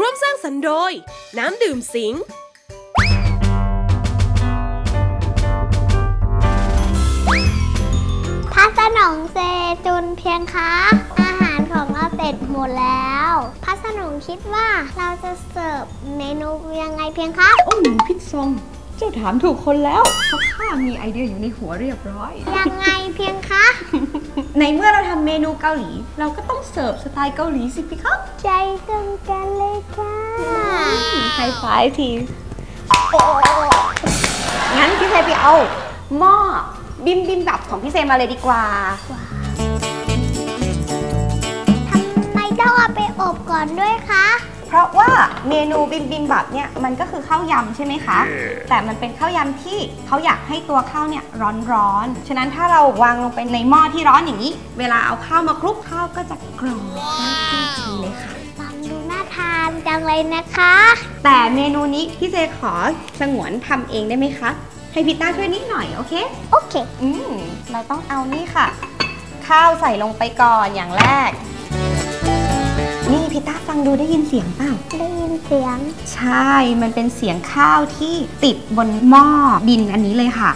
ร่วมสร้างสรรค์โดย น้ำดื่มสิงพัสนงเซจุนเพียงคะอาหารของเราเสร็จหมดแล้ว พัสนงคิดว่าเราจะเสิร์ฟเมนูยังไงเพียงคะ โอ้หนูพิษซอง เจ้าถามถูกคนแล้วเพราะข้ามีไอเดียอยู่ในหัวเรียบร้อย ยังไงเพียงคะ ในเมื่อเราทำเมนูเกาหลี เราก็ต้องเสิร์ฟสไตล์เกาหลีสิพี่ครับใจตรงกันเลยค่ะไฮไฟว์ทีโอ้งั้นพี่เซไปเอาหม้อบิมบิมบับของพี่เซมาเลยดีกว่าทำไมต้องเอาไปอบก่อนด้วยคะ เพราะว่าเมนูบิมบิมบับเนี่ยมันก็คือข้าวยำใช่ไหมคะ แต่มันเป็นข้าวยำที่เขาอยากให้ตัวข้าวเนี่ยร้อนๆ ฉะนั้นถ้าเราวางลงไปในหม้อที่ร้อนอย่างนี้ เวลาเอาข้าวมาคลุกข้าวก็จะกรอบได้ที่ทีเลยค่ะฟังดูน่าทานจังเลยนะคะ แต่เมนูนี้พี่เจขอสงวนทำเองได้ไหมคะ ให้พิต้าช่วยนิดหน่อยโอเค โอเค อืมเราต้องเอานี่ค่ะ ข้าวใส่ลงไปก่อนอย่างแรกนี่พิต้าฟัง ดูได้ยินเสียงเปล่า ได้ยินเสียง ใช่ มันเป็นเสียงข้าวที่ติดบนหม้อดินอันนี้เลยค่ะ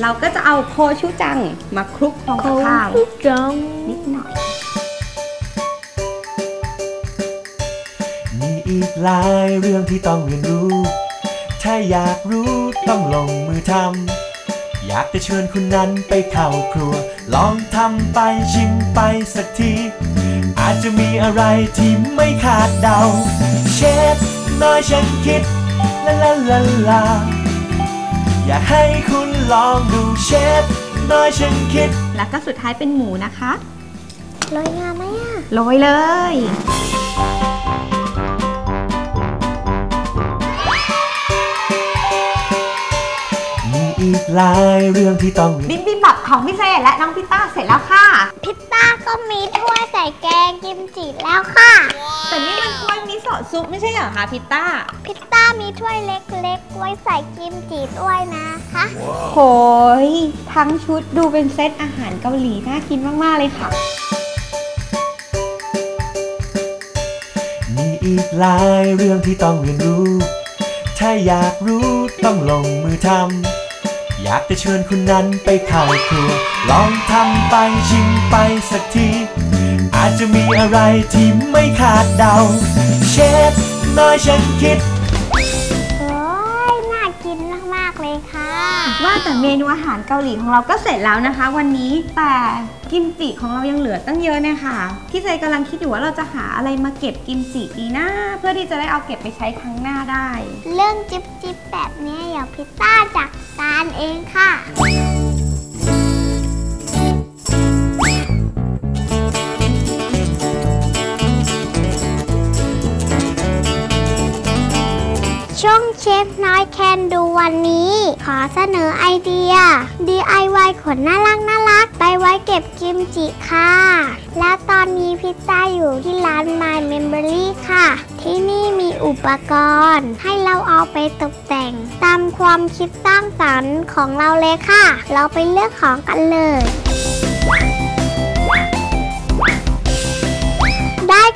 เราก็จะเอาโคชูจังมาคลุกลงกับข้าวจังนิดหน่อย มีอีกหลายเรื่องที่ต้องเรียนรู้ ถ้าอยากรู้ต้องลงมือทำอยากจะเชิญคุณนั้นไปเข้าครัว ลองทำไปชิมไปสักที อาจจะมีอะไรที่ไม่คาดเดา เชฟน้อยฉันคิดลาลาลาลา อยากให้คุณลองดูเชฟน้อยฉันคิด แล้วก็สุดท้ายเป็นหมูนะคะโรยงาไหมอะโรยเลย มีอีกหลายเรื่องที่ต้อง บิมบิม บับของพี่เซและน้องพิต้าเสร็จแล้วค่ะ พิซซ่าก็มีถ้วยใส่แกงกิมจิแล้วค่ะ แต่นี่มันถ้วยมิโซะซุปไม่ใช่เหรอคะพิต้า พิซซ่ามีถ้วยเล็กๆ ไว้ใส่กิมจิด้วยนะคะโหยทั้งชุดดูเป็นเซตอาหารเกาหลีน่ากินมากๆเลยค่ะ มีอีกหลายเรื่องที่ต้องเรียนรู้ ถ้าอยากรู้ต้องลงมือทำ อยากจะเชิญคุณนั้นไปเข้าครัว ลองทำไปชิมไปสักที อาจจะมีอะไรที่ไม่คาดเดา เชฟน้อยฉันคิด ว่าแต่เมนูอาหารเกาหลีของเราก็เสร็จแล้วนะคะ วันนี้แต่กิมจิของเรายังเหลือตั้งเยอะเนะคะพี่เจกำลังคิดอยู่ว่าเราจะหาอะไรมาเก็บกิมจิดีนะ เพื่อที่จะได้เอาเก็บไปใช้ครั้งหน้าได้ เรื่องจิบจิบแบบนี้อย่าพิซซ่าจัดการเองค่ะ เชฟน้อยแคนดูวันนี้ ขอเสนอไอเดีย DIY ขนน่ารักน่ารัก ไปไว้เก็บกิมจิค่ะ และตอนนี้พิซซ่าอยู่ที่ร้าน My Memory ค่ะ ที่นี่มีอุปกรณ์ ให้เราเอาไปตกแต่ง ตามความคิดสร้างสรรค์ของเราเลยค่ะ เราไปเลือกของกันเลย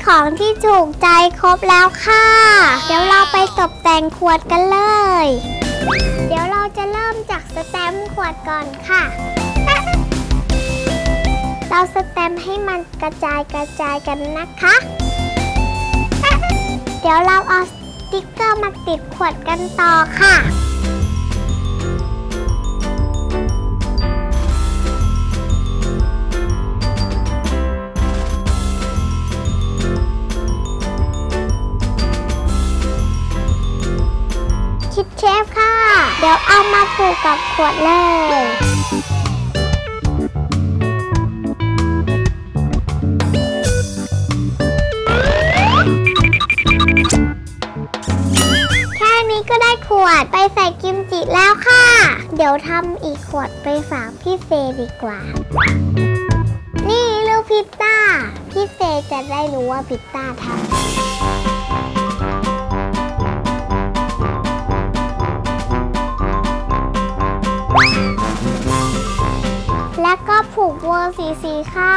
ของที่ถูกใจครบแล้วค่ะ เดี๋ยวเราไปตกแต่งขวดกันเลย เดี๋ยวเราจะเริ่มจากสแตมป์ขวดก่อนค่ะ เราสแตมป์ให้มันกระจายกระจายกันนะคะ เดี๋ยวเราเอาสติ๊กเกอร์มาติดขวดกันต่อค่ะ เดี๋ยวเอามาผูกกับขวดเลยแค่นี้ก็ได้ขวดไปใส่กิมจิแล้วค่ะ เดี๋ยวทำอีกขวดไปฝากพี่เฟยดีกว่า นี่ลูกพิซซ่าพี่เฟยจะได้รู้ว่าพิซซ่าทำ แล้วก็ผูกเวอร์สีสีค่ะ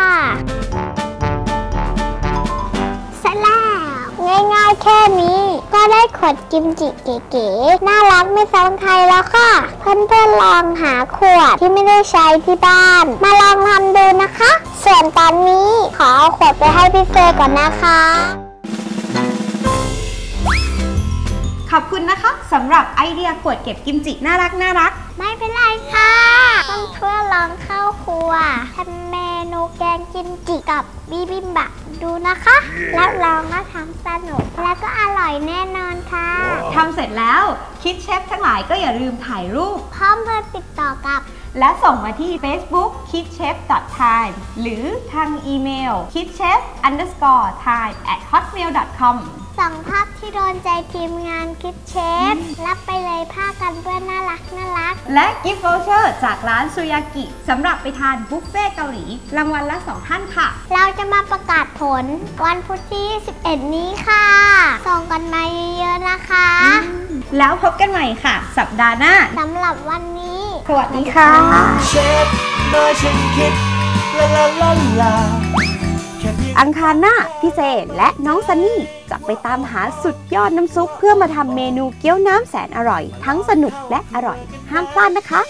แค่นี้ ก็ได้ขวดกิมจิเก๋ๆ น่ารักไม่ซ้ำใครแล้วค่ะ เพื่อนๆลองหาขวดที่ไม่ได้ใช้ที่บ้าน มาลองทำดูนะคะ ส่วนตอนนี้ขอเอาขวดไปให้พี่เฟย์ก่อนนะคะขอบคุณนะคะสำหรับไอเดียขวดเก็บกิมจิน่ารักน่ารัก ไม่เป็นไรค่ะ เพื่อนๆลองเข้าครัวทำเมนูแกงกิมจิกับบิบิมบับดูนะคะรับรองว่าทำสนุก และก็อร่อยแน่นอนค่ะทำเสร็จแล้วคิดเชฟทั้งหลายก็อย่าลืมถ่ายรูป พร้อมเพื่อติดต่อกับ และส่งมาที่ Facebook kidchef.time หรือทางอีเมล kidchef underscore time at hotmail com สั่งภาพที่โดนใจทีมงานคิดเชฟรับไปเลยผ้ากันเปื้อนน่ารักน่ารัก และกิฟต์วอเชอร์จากร้านซูยากิสำหรับไปทานบุฟเฟ่ต์เกาหลีรางวัลละ 2 ท่านค่ะ เราจะมาประกาศผลวันพุธที่ 11 นี้ค่ะ ส่งกันมาเยอะๆนะคะ แล้วพบกันใหม่ค่ะ สัปดาห์หน้าสำหรับวันนี้ สวัสดีค่ะ เชฟน้อยฉันคิดลาลาลาลาแค่เพียง อังคารหน้าพี่เจและน้องซันนี่จะไปตามหาสุดยอดน้ำซุปเพื่อมาทำเมนูเกี๊ยวน้ำแสนอร่อย ทั้งสนุกและอร่อย ห้ามพลาดนะคะ